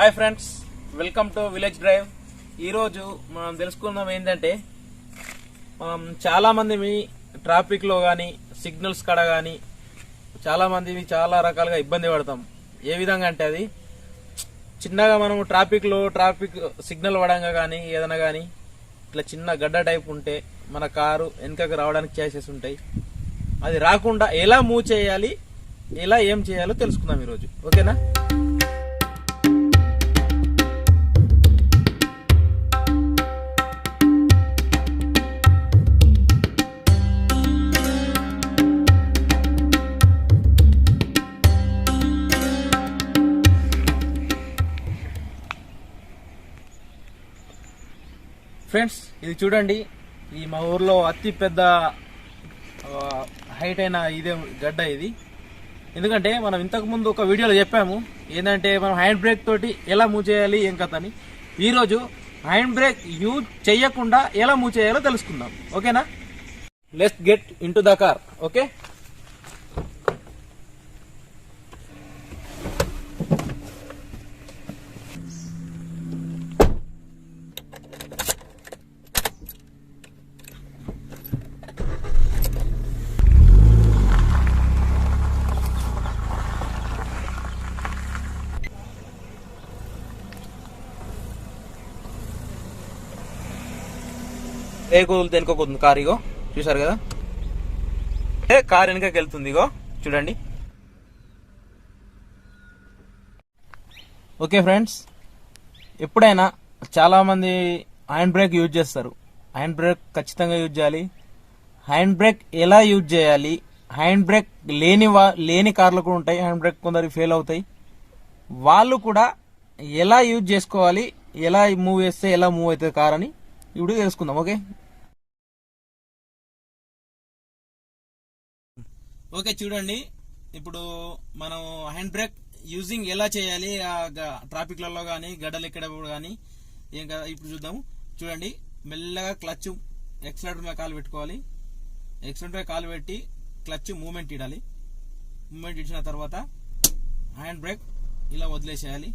Hi friends welcome to village drive. ఈరోజు మనం తెలుసుకుందాం ఏంటంటే మనం చాలామంది మీ ట్రాఫిక్లో కానీ సిగ్నల్స్ కాడ కానీ చాలామంది చాలా రకాలుగా ఇబ్బంది పడతాం. ఏ విధంగా అంటే అది చిన్నగా మనం ట్రాఫిక్లో ట్రాఫిక్ సిగ్నల్ పడంగా కానీ ఏదైనా కానీ ఇట్లా చిన్న గడ్డ టైప్ ఉంటే మన కారు వెనుకకు రావడానికి ఛాన్సెస్ ఉంటాయి. అది రాకుండా ఎలా మూవ్ చేయాలి ఎలా ఏం చేయాలో తెలుసుకుందాం ఈరోజు. ఓకేనా? ఫ్రెండ్స్ ఇది చూడండి. ఈ మా ఊర్లో అతి పెద్ద హైట్ అయిన ఇదే గడ్డ ఇది. ఎందుకంటే మనం ఇంతకుముందు ఒక వీడియోలో చెప్పాము ఏంటంటే మనం హ్యాండ్ బ్రేక్ తోటి ఎలా మూవ్ చేయాలి ఏం కథ అని. ఈరోజు హ్యాండ్ బ్రేక్ యూజ్ చేయకుండా ఎలా మూవ్ చేయాలో తెలుసుకుందాం. ఓకేనా let's get in the car okay ఏ కుదులు వెనుకోకుంది కార్ ఇగో. చూసారు కదా? ఏ కారు వెనుకకి వెళ్తుంది ఇగో. చూడండి. ఓకే ఫ్రెండ్స్ ఎప్పుడైనా చాలామంది హ్యాండ్ బ్రేక్ యూజ్ చేస్తారు. హ్యాండ్ బ్రేక్ ఖచ్చితంగా యూజ్ చేయాలి. హ్యాండ్ బ్రేక్ ఎలా యూజ్ చేయాలి? హ్యాండ్ బ్రేక్ లేని వా- లేని కార్లు కూడా ఉంటాయి. హ్యాండ్ బ్రేక్ కొందరు ఫెయిల్ అవుతాయి. వాళ్ళు కూడా ఎలా యూజ్ చేసుకోవాలి? ఎలా మూవ్ చేస్తే ఎలా మూవ్ అవుతుంది కార్ అని ఇప్పుడు తెలుసుకుందాం ఓకే? ఓకే చూడండి. ఇప్పుడు మనం హ్యాండ్ బ్రేక్ యూజింగ్ ఎలా చేయాలి? ఆ ట్రాఫిక్లలో కానీ గడ్డలు ఎక్కడప్పుడు కానీ ఏం కదా ఇప్పుడు చూద్దాము చూడండి మెల్లగా క్లచ్ ఎక్సలేటర్ మీద కాలు పెట్టుకోవాలి. ఎక్సలేటర్ మీద కాలు పెట్టి క్లచ్ మూమెంట్ ఇడాలి. మూమెంట్ ఇచ్చిన తర్వాత హ్యాండ్ బ్రేక్ ఇలా వదిలేసేయాలి.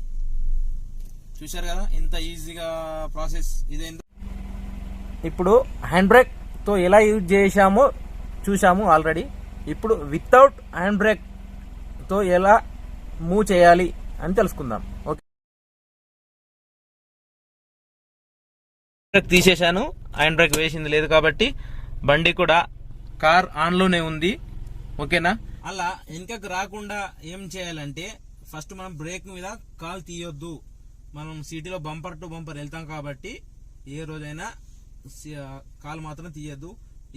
చూశారు కదా ఎంత ఈజీగా ప్రాసెస్ ఇదేందో. ఇప్పుడు హ్యాండ్ బ్రేక్తో ఎలా యూజ్ చేశామో చూసాము ఆల్రెడీ. ఇప్పుడు వితౌట్ హ్యాండ్ బ్రేక్తో ఎలా మూవ్ చేయాలి అని తెలుసుకుందాం. ఓకే బ్రేక్ తీసేశాను. హ్యాండ్ బ్రేక్ వేసింది లేదు కాబట్టి బండి కూడా కార్ ఆన్లోనే ఉంది. ఓకేనా అలా వెనుకకు రాకుండా ఏం చేయాలంటే ఫస్ట్ మనం బ్రేక్ మీద కాల్ తీయొద్దు. మనం సిటీలో బంపర్ టు బంపర్ వెళ్తాం కాబట్టి ఏ రోజైనా కాల్ మాత్రం తీయద్దు.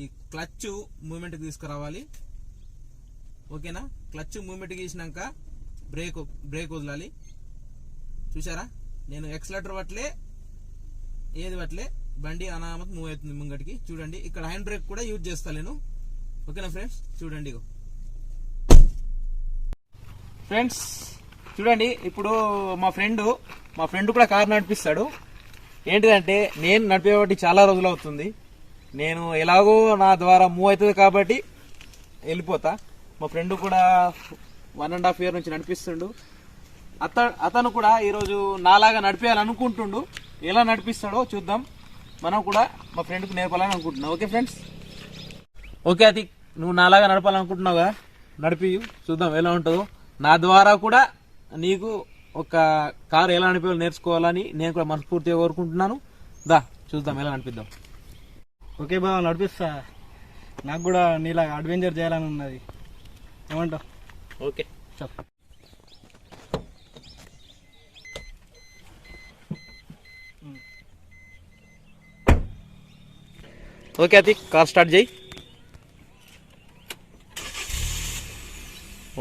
ఈ క్లచ్ మూమెంట్ తీసుకురావాలి. ఓకేనా? క్లచ్ మూమెంట్ గీసినాక బ్రేక్ బ్రేక్ వదలాలి. చూసారా నేను ఎక్సలేటర్ పట్లే ఏది పట్లే బండి అనామత్ మూవ్ అవుతుంది ముంగటికి. చూడండి ఇక్కడ హ్యాండ్ బ్రేక్ కూడా యూజ్ చేస్తా నేను. ఓకేనా ఫ్రెండ్స్ చూడండి ఫ్రెండ్స్ చూడండి ఇప్పుడు మా ఫ్రెండ్ మా ఫ్రెండ్ కూడా కార్ నడిపిస్తాడు. ఏంటిదంటే నేను నడిపేవాటి చాలా రోజులు అవుతుంది. నేను ఎలాగో నా ద్వారా మూవ్ అవుతుంది కాబట్టి వెళ్ళిపోతా. మా ఫ్రెండ్ కూడా వన్ అండ్ హాఫ్ ఇయర్ నుంచి నడిపిస్తుండు. అత అతను కూడా ఈరోజు నాలాగా నడిపేయాలనుకుంటుండు. ఎలా నడిపిస్తాడో చూద్దాం. మనం కూడా మా ఫ్రెండ్కి నేర్పాలని అనుకుంటున్నాం. Okay friends? ఓకే అది నువ్వు నాలాగా నడపాలనుకుంటున్నావు కదా నడిపి చూద్దాం ఎలా ఉంటుందో. నా ద్వారా కూడా నీకు ఒక కారు ఎలా నడిపేయాలో నేర్చుకోవాలని నేను కూడా మనస్ఫూర్తిగా కోరుకుంటున్నాను. దా చూద్దాం ఎలా నడిపిద్దాం. ఓకే బాబా నడిపిస్తా. నాకు కూడా నీలా అడ్వెంచర్ చేయాలని ఉన్నది. ఏమంటావు? ఓకే. చెప్ప. ఓకే అది కార్ స్టార్ట్ చేయి.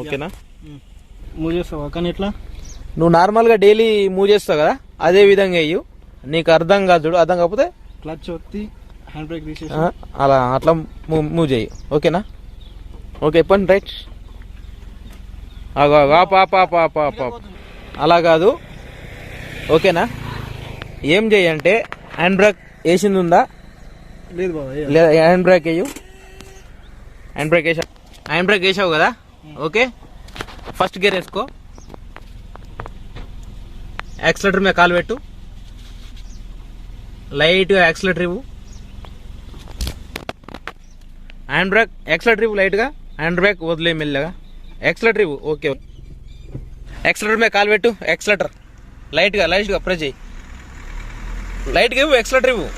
ఓకేనా? మూవ్ చేస్తావా? కానీ ఎట్లా? నువ్వు నార్మల్గా డైలీ మూవ్ చేస్తావు కదా? అదే విధంగా వెయ్యు నీకు అర్థం కాదు చూడు అర్థం కాకపోతే క్లచ్ ఒత్తి హ్యాండ్ బ్రేక్ తీసేసి. అలా అట్లా మూవ్ మూవ్ చేయి. ఓకేనా? ఓకే చెప్పండి రైట్ అలా కాదు. ఓకేనా? ఏం చేయంటే హ్యాండ్ బ్రేక్ వేసింది ఉందా? లేదు. లేదా హ్యాండ్ బ్రేక్ వేయు. హ్యాండ్ బ్రేక్ వేసా హ్యాండ్ బ్రేక్ వేసావు కదా? ఓకే. ఫస్ట్ గేర్ వేసుకో. యాక్సిలేటర్ మీద కాలు పెట్టు. లైట్గా యాక్సిలేటర్ ఇవ్వు. హ్యాండ్ బ్రేక్ యాక్సిలేటర్ ఇవ్వు లైట్గా హ్యాండ్ బ్రేక్ వదిలే మెల్లగా. యాక్సిలేటర్ ఇవ్వు. ఓకే యాక్సిలేటర్ మీద కాలు పెట్టు. యాక్సిలేటర్ లైట్గా లైట్గా ప్రెస్ చేయి. లైట్గా ఇవ్వు యాక్సిలేటర్ ఇవ్వు.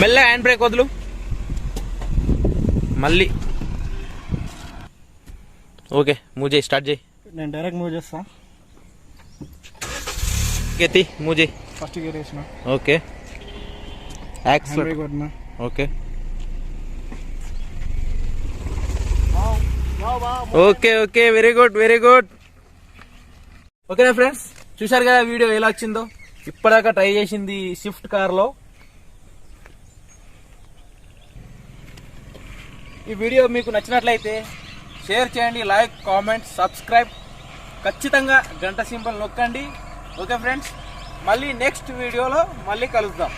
మెల్లగా హ్యాండ్ బ్రేక్ వదులు. మళ్ళీ. ఓకే మూవ్ చేయి స్టార్ట్ చేయి. నేను డైరెక్ట్ మూవ్ చేస్తా. ఎత్తి మూవ్ చేయి. ఫస్ట్ గేర్ వేసిన. Okay accelerator okay okay okay very good very good ఓకేనా ఫ్రెండ్స్? చూశారు కదా వీడియో ఎలా వచ్చిందో? ఇప్పటిదాకా ట్రై చేసింది స్విఫ్ట్ కార్లో ఈ వీడియో మీకు నచ్చినట్లయితే షేర్ చేయండి లైక్ కామెంట్ సబ్స్క్రైబ్ ఖచ్చితంగా గంట సింబల్ నొక్కండి. Okay friends? మళ్ళీ నెక్స్ట్ వీడియోలో మళ్ళీ కలుద్దాం.